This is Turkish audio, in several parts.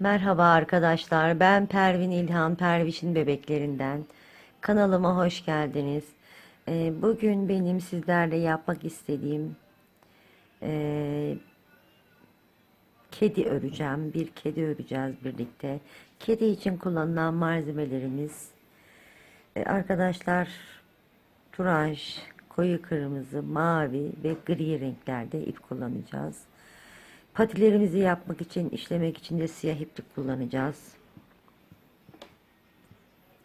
Merhaba arkadaşlar. Ben Pervin İlhan Perviş'in bebeklerinden. Kanalıma hoş geldiniz. Ee, bugün benim sizlerle yapmak istediğim ee, kedi öreceğim. Bir kedi öreceğiz birlikte. Kedi için kullanılan malzemelerimiz ee, arkadaşlar turaj, koyu kırmızı, mavi ve gri renklerde ip kullanacağız. Patilerimizi yapmak için, işlemek için de siyah iplik kullanacağız.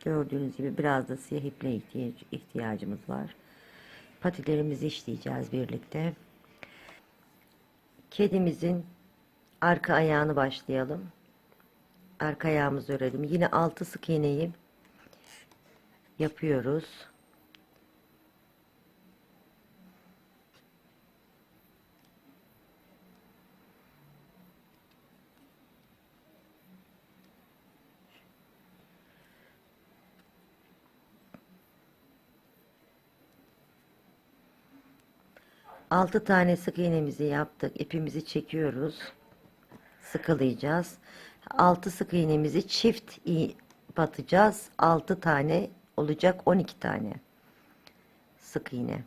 Gördüğünüz gibi biraz da siyah iple ihtiyac- ihtiyacımız var. Patilerimizi işleyeceğiz birlikte. Kedimizin arka ayağını başlayalım. Arka ayağımızı örelim. Yine altı sık iğneyi yapıyoruz. Altı tane sık iğnemizi yaptık. İpimizi çekiyoruz. Sıkılayacağız. Altı sık iğnemizi çift batacağız. Altı tane olacak 12 tane sık iğne.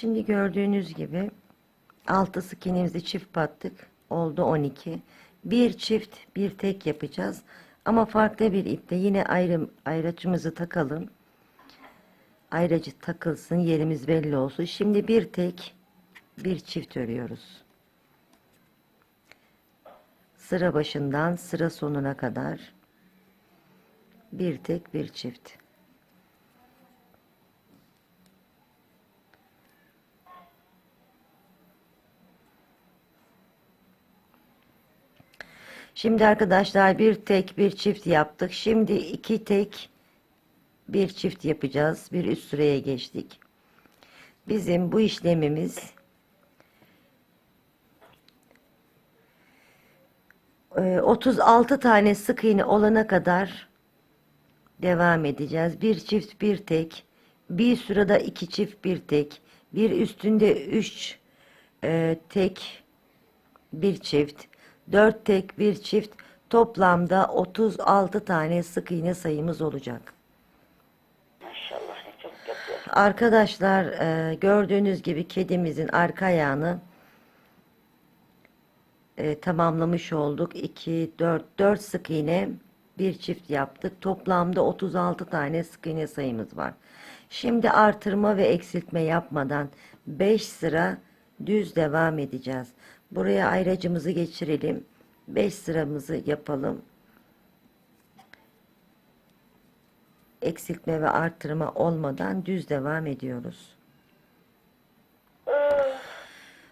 Şimdi gördüğünüz gibi altı sık iğnemizi çift battık. Oldu 12. Bir çift bir tek yapacağız. Ama farklı bir iple yine ayrı, ayraçımızı takalım. Ayracı takılsın yerimiz belli olsun. Şimdi bir tek bir çift örüyoruz. Sıra başından sıra sonuna kadar bir tek bir çift. Şimdi arkadaşlar bir tek bir çift yaptık. Şimdi iki tek bir çift yapacağız. Bir üst sıraya geçtik. Bizim bu işlemimiz e, 36 tane sık iğne olana kadar devam edeceğiz. Bir çift bir tek bir sırada iki çift bir tek bir üstünde üç e, tek bir çift, 4 tek bir çift toplamda 36 tane sık iğne sayımız olacak. Maşallah ne çok yapıyor. Arkadaşlar e, gördüğünüz gibi kedimizin arka ayağını e, tamamlamış olduk. 2, 4, 4 sık iğne bir çift yaptık. Toplamda 36 tane sık iğne sayımız var. Şimdi artırma ve eksiltme yapmadan 5 sıra düz devam edeceğiz. Buraya ayracımızı geçirelim. 5 sıramızı yapalım. Eksiltme ve artırma olmadan düz devam ediyoruz.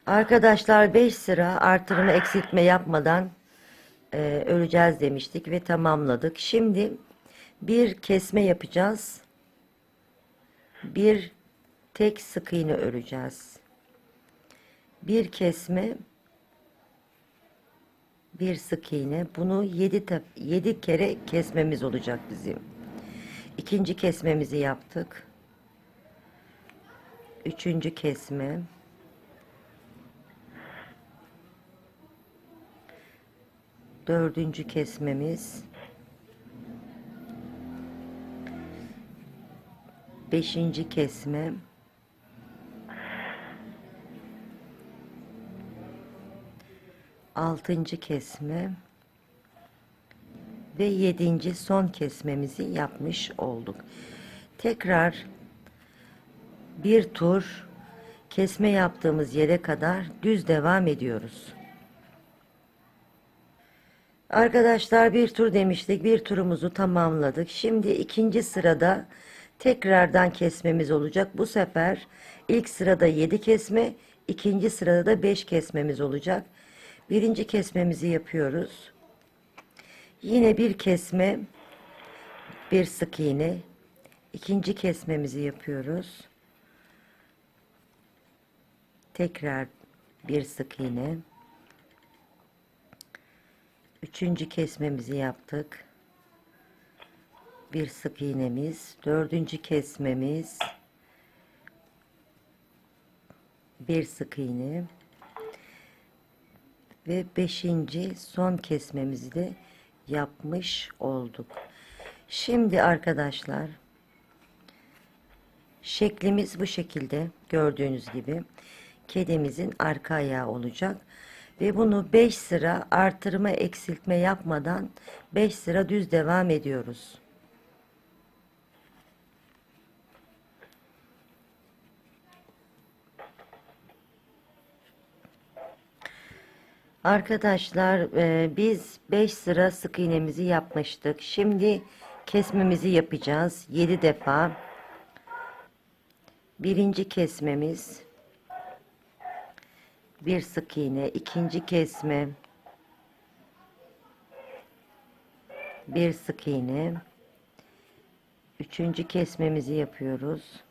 Arkadaşlar 5 sıra artırma eksiltme yapmadan e, öreceğiz demiştik ve tamamladık. Şimdi bir kesme yapacağız. Bir tek sık iğne öreceğiz. Bir kesme bir sık iğne. Bunu 7 7 kere kesmemiz olacak bizim. İkinci kesmemizi yaptık. Üçüncü kesme. Dördüncü kesmemiz. Beşinci kesme. Altıncı kesme. Ve yedinci son kesmemizi yapmış olduk. Tekrar bir tur kesme yaptığımız yere kadar düz devam ediyoruz. Arkadaşlar bir tur demiştik. Bir turumuzu tamamladık. Şimdi ikinci sırada Tekrardan kesmemiz olacak. Bu sefer ilk sırada 7 kesme, ikinci sırada da 5 kesmemiz olacak. Birinci kesmemizi yapıyoruz. Yine bir kesme, bir sık iğne. İkinci kesmemizi yapıyoruz. Tekrar bir sık iğne. Üçüncü kesmemizi yaptık. Bir sık iğnemiz. Dördüncü kesmemiz. Bir sık iğne. Ve beşinci son kesmemizi de yapmış olduk. Şimdi arkadaşlar şeklimiz bu şekilde gördüğünüz gibi kedimizin arka ayağı olacak ve bunu 5 sıra artırma eksiltme yapmadan 5 sıra düz devam ediyoruz. Arkadaşlar e, biz 5 sıra sık iğnemizi yapmıştık. Şimdi kesmemizi yapacağız. 7 defa. Birinci kesmemiz bir sık iğne, ikinci kesme bir sık iğne, üçüncü kesmemizi yapıyoruz.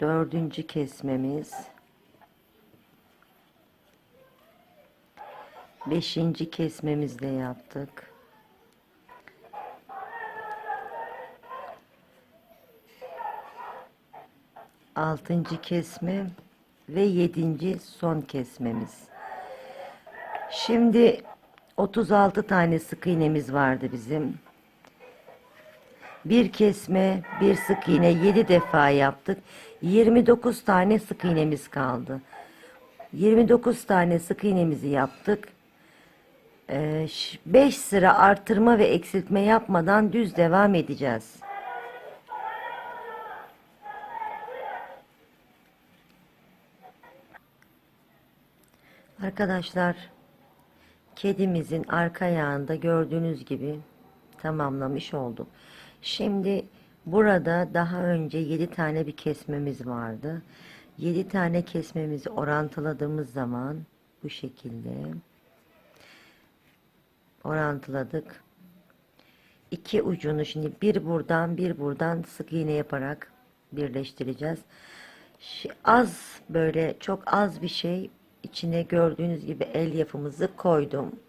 Dördüncü kesmemiz. Beşinci kesmemizde yaptık. Altıncı kesme ve yedinci son kesmemiz. Şimdi 36 tane sık iğnemiz vardı bizim. Bir kesme, bir sık iğne 7 defa yaptık. 29 tane sık iğnemiz kaldı. 29 tane sık iğnemizi yaptık. 5 sıra artırma ve eksiltme yapmadan düz devam edeceğiz. Arkadaşlar kedimizin arka ayağında gördüğünüz gibi tamamlamış olduk. Şimdi burada daha önce 7 tane bir kesmemiz vardı. 7 tane kesmemizi orantıladığımız zaman bu şekilde orantıladık. İki ucunu şimdi bir buradan bir buradan sık iğne yaparak birleştireceğiz. Az böyle çok az bir şey içine gördüğünüz gibi el yapımızı koydum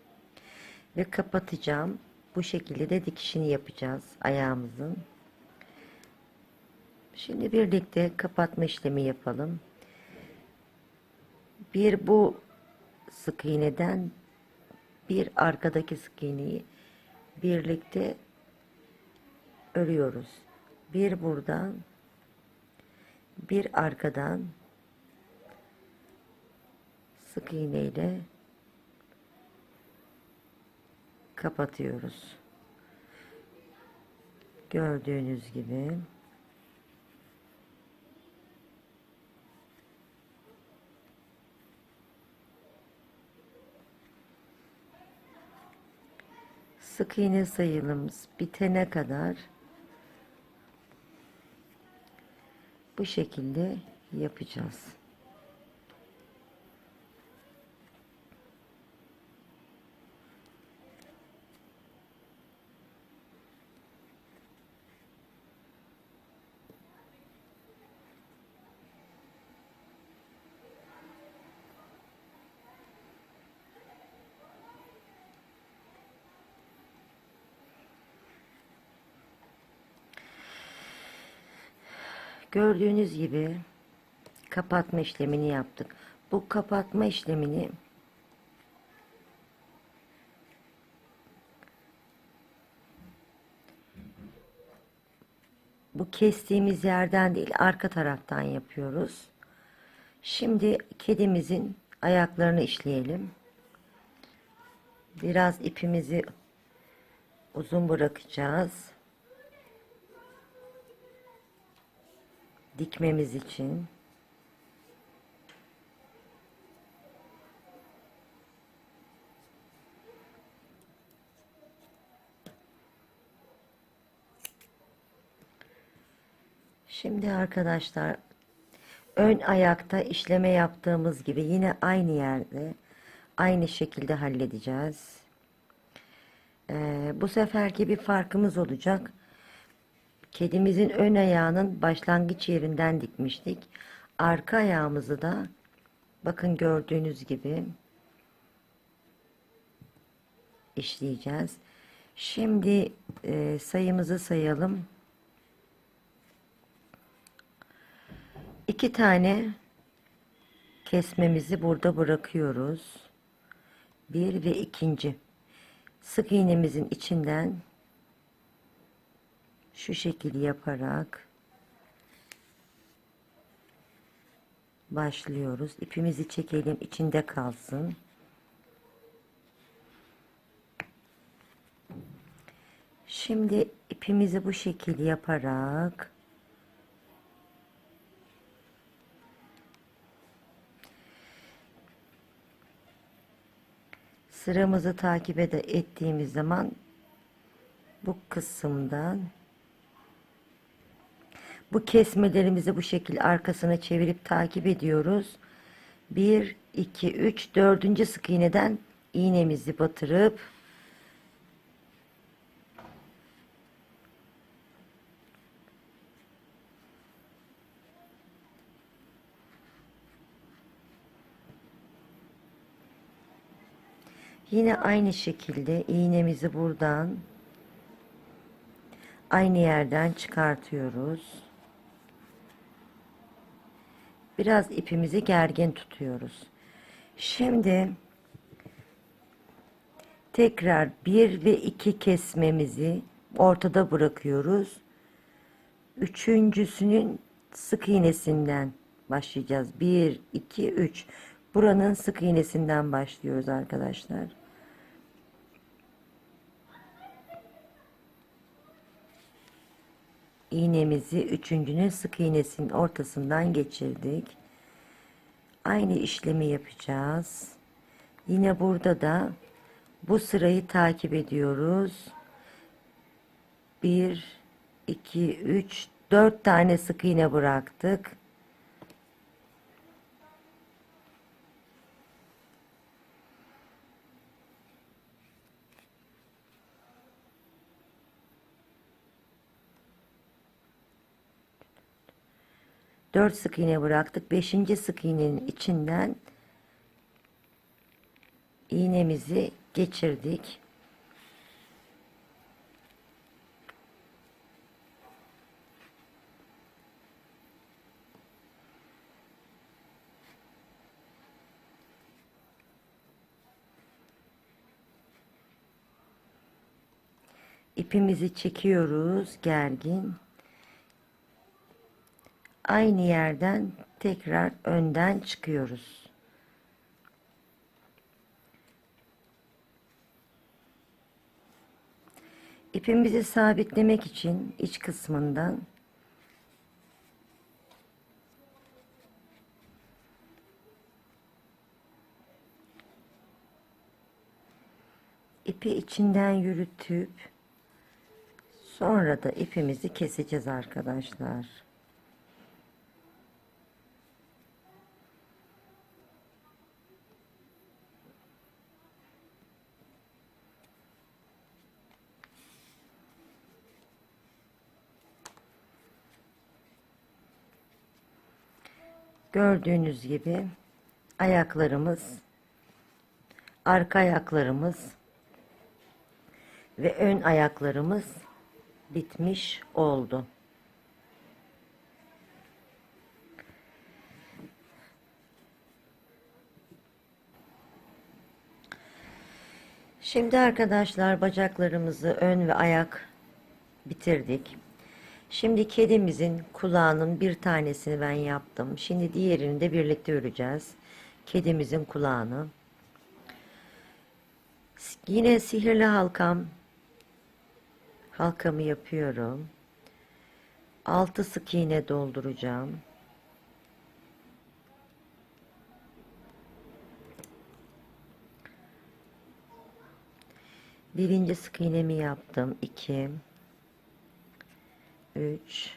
ve kapatacağım. Bu şekilde de dikişini yapacağız ayağımızın. Şimdi birlikte kapatma işlemi yapalım. Bir bu sık iğneden bir arkadaki sık iğneyi birlikte örüyoruz. Bir buradan bir arkadan sık iğneyle kapatıyoruz. Gördüğünüz gibi sık iğne sayılımız bitene kadar bu şekilde yapacağız. Gördüğünüz gibi kapatma işlemini yaptık. Bu kapatma işlemini bu kestiğimiz yerden değil arka taraftan yapıyoruz. Şimdi kedimizin ayaklarını işleyelim. Biraz ipimizi uzun bırakacağız. dikmemiz için Şimdi arkadaşlar ön ayakta işleme yaptığımız gibi yine aynı yerde aynı şekilde halledeceğiz. Ee, bu seferki bir farkımız olacak. Kedimizin ön ayağının başlangıç yerinden dikmiştik. Arka ayağımızı da bakın gördüğünüz gibi işleyeceğiz. Şimdi e, sayımızı sayalım. İki tane kesmemizi burada bırakıyoruz. Bir ve ikinci. Sık iğnemizin içinden şu şekil yaparak başlıyoruz. İpimizi çekelim içinde kalsın. Şimdi ipimizi bu şekil yaparak sıramızı takip ettiğimiz zaman bu kısımdan bu kesmelerimizi bu şekil arkasına çevirip takip ediyoruz. 1 2 3 4. sık iğneden iğnemizi batırıp Yine aynı şekilde iğnemizi buradan aynı yerden çıkartıyoruz. Biraz ipimizi gergin tutuyoruz. Şimdi tekrar bir ve iki kesmemizi ortada bırakıyoruz. Üçüncüsünün sık iğnesinden başlayacağız. Bir, iki, üç. Buranın sık iğnesinden başlıyoruz arkadaşlar. İğnemizi üçüncünün sık iğnesinin ortasından geçirdik. Aynı işlemi yapacağız. Yine burada da bu sırayı takip ediyoruz. 1 2 3 4 tane sık iğne bıraktık. Dört sık iğne bıraktık. Beşinci sık iğnenin içinden iğnemizi geçirdik. İpimizi çekiyoruz gergin aynı yerden tekrar önden çıkıyoruz. İpimizi sabitlemek için iç kısmından ipi içinden yürütüp sonra da ipimizi keseceğiz arkadaşlar. Gördüğünüz gibi ayaklarımız, arka ayaklarımız ve ön ayaklarımız bitmiş oldu. Şimdi arkadaşlar bacaklarımızı ön ve ayak bitirdik. Şimdi kedimizin kulağının bir tanesini ben yaptım. Şimdi diğerini de birlikte öreceğiz. Kedimizin kulağını. Yine sihirli halkam. Halkamı yapıyorum. Altı sık iğne dolduracağım. Birinci sık iğnemi yaptım. 2 3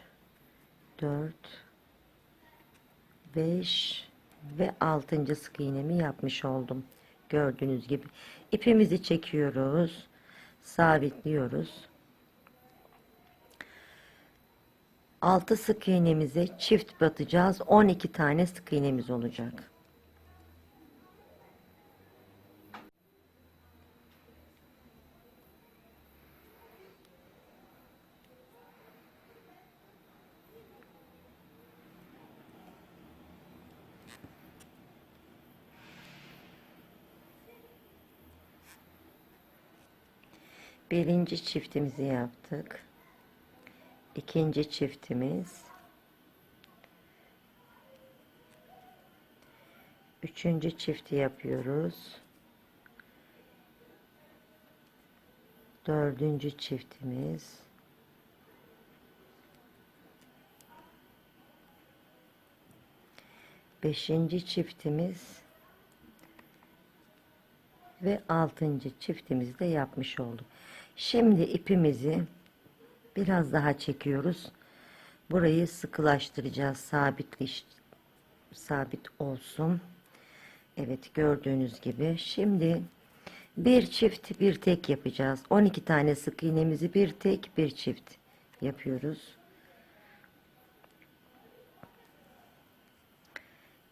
4 5 ve 6. sık iğnemi yapmış oldum. Gördüğünüz gibi ipimizi çekiyoruz. Sabitliyoruz. 6 sık iğnemize çift batacağız. 12 tane sık iğnemiz olacak. Birinci çiftimizi yaptık. İkinci çiftimiz. Üçüncü çifti yapıyoruz. Dördüncü çiftimiz. Beşinci çiftimiz ve altıncı çiftimizi de yapmış olduk. Şimdi ipimizi biraz daha çekiyoruz. Burayı sıkılaştıracağız. Sabitleş, sabit olsun. Evet gördüğünüz gibi. Şimdi bir çift bir tek yapacağız. 12 tane sık iğnemizi bir tek bir çift yapıyoruz.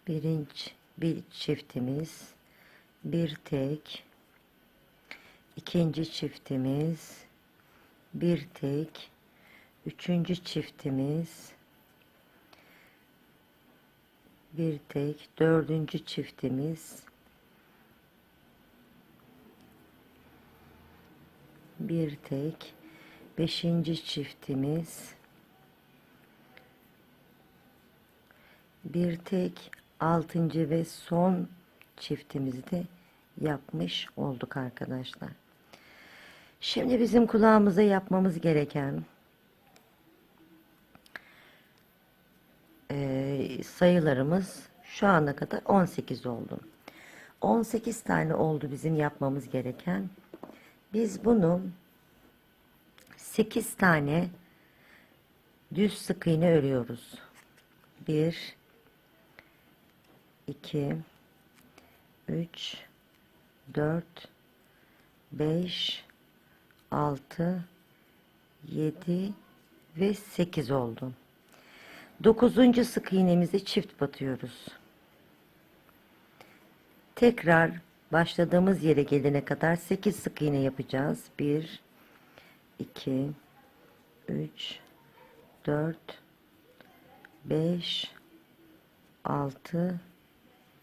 Birinci bir çiftimiz bir tek ikinci çiftimiz bir tek. Üçüncü çiftimiz bir tek. Dördüncü çiftimiz bir tek. Beşinci çiftimiz bir tek. Altıncı ve son çiftimizi de yapmış olduk arkadaşlar. Şimdi bizim kulağımıza yapmamız gereken eee, sayılarımız şu ana kadar 18 oldu. 18 tane oldu bizim yapmamız gereken. Biz bunu 8 tane düz sık iğne örüyoruz. 1 2 3 4 5 6 7 ve 8 oldu. 9. sık iğnemizi çift batıyoruz. Tekrar başladığımız yere gelene kadar 8 sık iğne yapacağız. 1 2 3 4 5 6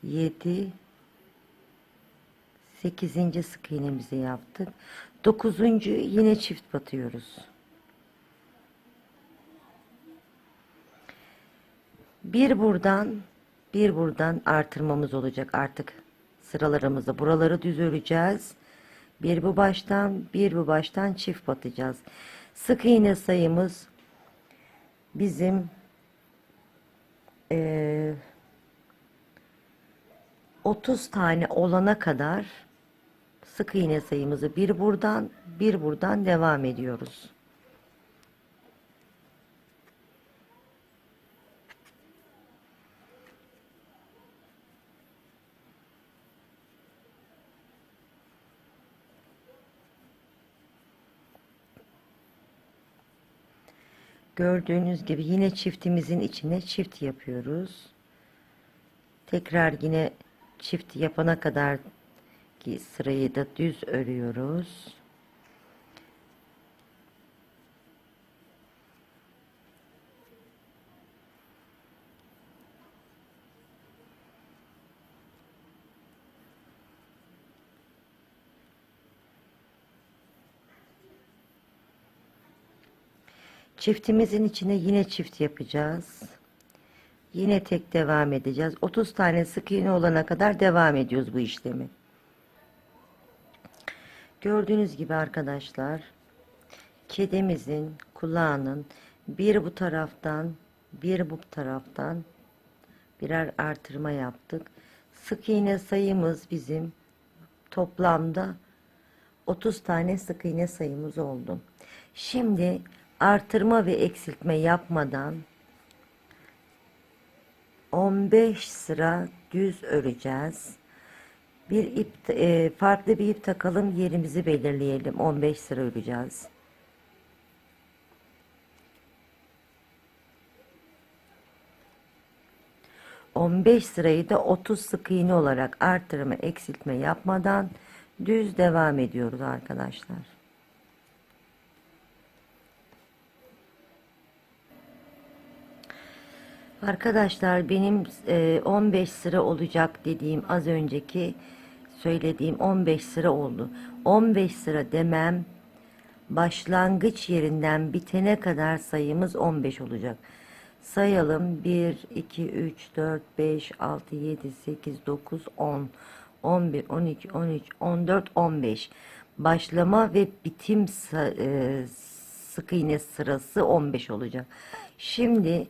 7 8. sık iğnemizi yaptık. 9. yine çift batıyoruz. Bir buradan bir buradan artırmamız olacak artık sıralarımızı. Buraları düz öreceğiz. Bir bu baştan bir bu baştan çift batacağız. Sık iğne sayımız bizim eee 30 tane olana kadar sık iğne sayımızı bir buradan bir buradan devam ediyoruz. Gördüğünüz gibi yine çiftimizin içine çift yapıyoruz. Tekrar yine çift yapana kadar ki sırayı da düz örüyoruz. Çiftimizin içine yine çift yapacağız. Yine tek devam edeceğiz. 30 tane sık iğne olana kadar devam ediyoruz bu işlemi. Gördüğünüz gibi arkadaşlar kedimizin kulağının bir bu taraftan bir bu taraftan birer artırma yaptık. Sık iğne sayımız bizim toplamda 30 tane sık iğne sayımız oldu. Şimdi artırma ve eksiltme yapmadan 15 sıra düz öreceğiz. Bir ip e, farklı bir ip takalım yerimizi belirleyelim. 15 sıra öreceğiz. ...15 sırayı da 30 sık iğne olarak artırma eksiltme yapmadan düz devam ediyoruz arkadaşlar. Arkadaşlar benim e, 15 sıra olacak dediğim az önceki söylediğim 15 sıra oldu. 15 sıra demem başlangıç yerinden bitene kadar sayımız 15 olacak. Sayalım 1, 2, 3, 4, 5, 6, 7, 8, 9, 10, 11, 12, 13, 14, 15. Başlama ve bitim e, sık iğne sırası 15 olacak. Şimdi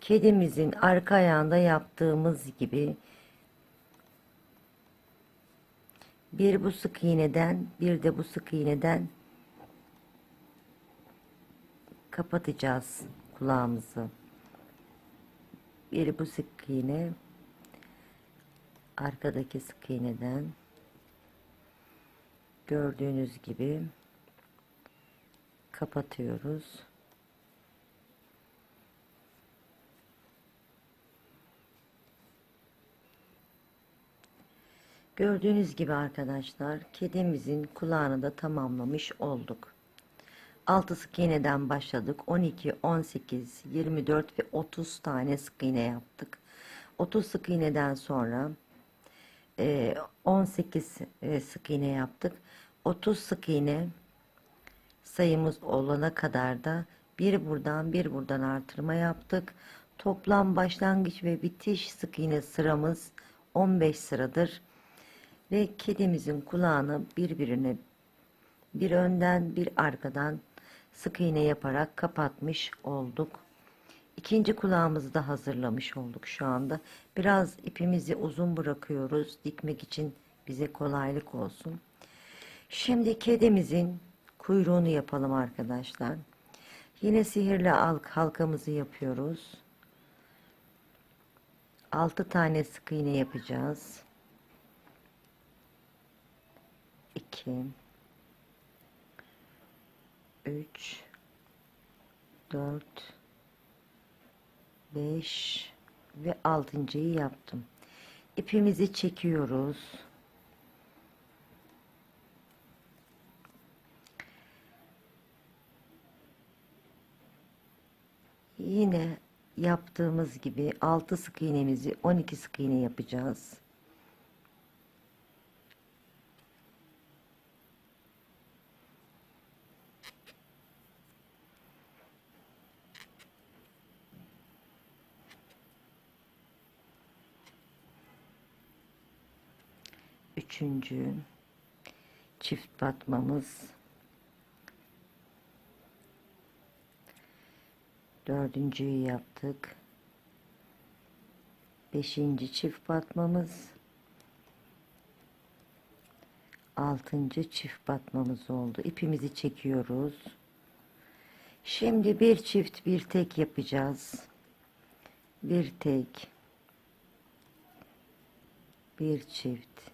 kedimizin arka ayağında yaptığımız gibi bir bu sık iğneden bir de bu sık iğneden kapatacağız kulağımızı. Bir bu sık iğne arkadaki sık iğneden gördüğünüz gibi kapatıyoruz. Gördüğünüz gibi arkadaşlar kedimizin kulağını da tamamlamış olduk. 6 sık iğneden başladık. 12, 18, 24 ve 30 tane sık iğne yaptık. 30 sık iğneden sonra e, 18 e, sık iğne yaptık. 30 sık iğne sayımız olana kadar da bir buradan bir buradan artırma yaptık. Toplam başlangıç ve bitiş sık iğne sıramız 15 sıradır. Ve kedimizin kulağını birbirine bir önden bir arkadan sık iğne yaparak kapatmış olduk. İkinci kulağımızı da hazırlamış olduk şu anda. Biraz ipimizi uzun bırakıyoruz dikmek için bize kolaylık olsun. Şimdi kedimizin kuyruğunu yapalım arkadaşlar. Yine sihirli halk halkamızı yapıyoruz. 6 tane sık iğne yapacağız. 2 3 4 5 ve altıncıyı yaptım. İpimizi çekiyoruz. Yine yaptığımız gibi 6 sık iğnemizi 12 sık iğne yapacağız. Üçüncü çift batmamız. Dördüncüyü yaptık. Beşinci çift batmamız. Altıncı çift batmamız oldu. İpimizi çekiyoruz. Şimdi bir çift bir tek yapacağız. Bir tek. Bir çift.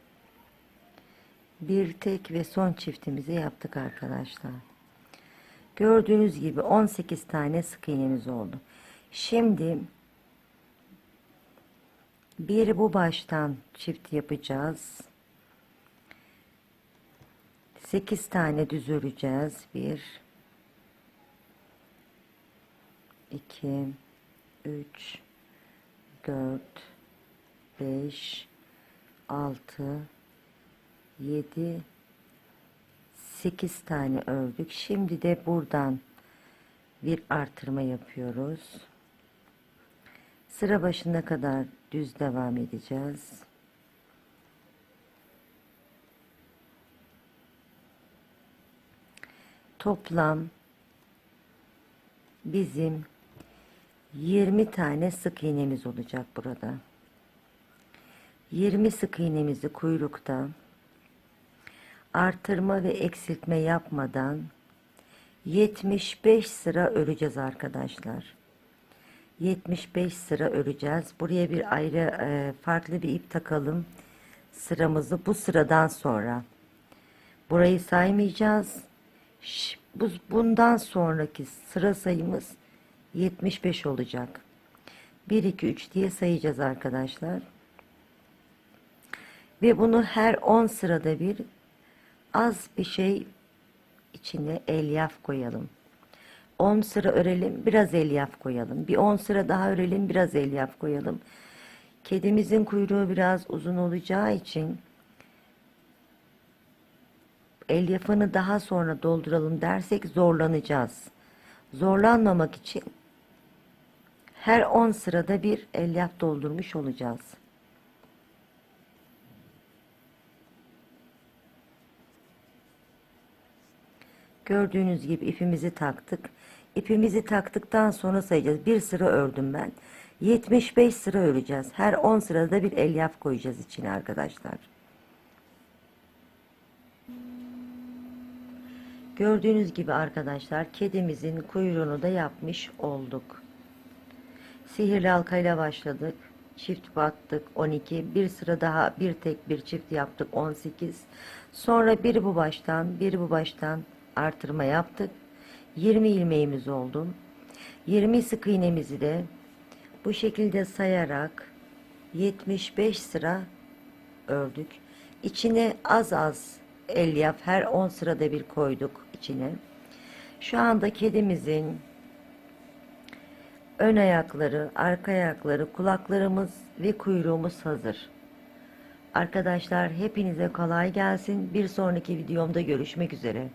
Bir tek ve son çiftimizi yaptık arkadaşlar. Gördüğünüz gibi 18 tane sık iğnemiz oldu. Şimdi bir bu baştan çift yapacağız. 8 tane düz öreceğiz. 1 2 3 4 5 6 7 8 tane ördük. Şimdi de buradan bir artırma yapıyoruz. Sıra başına kadar düz devam edeceğiz. Toplam bizim 20 tane sık iğnemiz olacak burada. 20 sık iğnemizi kuyrukta artırma ve eksiltme yapmadan 75 sıra öreceğiz arkadaşlar. 75 sıra öreceğiz. Buraya bir ayrı e, farklı bir ip takalım sıramızı bu sıradan sonra. Burayı saymayacağız. Bu, bundan sonraki sıra sayımız 75 olacak. 1 2 3 diye sayacağız arkadaşlar. Ve bunu her 10 sırada bir az bir şey içine elyaf koyalım. 10 sıra örelim, biraz elyaf koyalım. Bir 10 sıra daha örelim, biraz elyaf koyalım. Kedimizin kuyruğu biraz uzun olacağı için elyafını daha sonra dolduralım dersek zorlanacağız. Zorlanmamak için her 10 sırada bir elyaf doldurmuş olacağız. Gördüğünüz gibi ipimizi taktık. İpimizi taktıktan sonra sayacağız. Bir sıra ördüm ben. 75 sıra öreceğiz. Her 10 sırada bir elyaf koyacağız içine arkadaşlar. Gördüğünüz gibi arkadaşlar kedimizin kuyruğunu da yapmış olduk. Sihirli halkayla başladık. Çift battık 12. Bir sıra daha bir tek bir çift yaptık 18. Sonra bir bu baştan bir bu baştan artırma yaptık. 20 ilmeğimiz oldu. 20 sık iğnemizi de bu şekilde sayarak 75 sıra ördük. İçine az az elyaf her 10 sırada bir koyduk içine. Şu anda kedimizin ön ayakları, arka ayakları, kulaklarımız ve kuyruğumuz hazır. Arkadaşlar hepinize kolay gelsin. Bir sonraki videomda görüşmek üzere.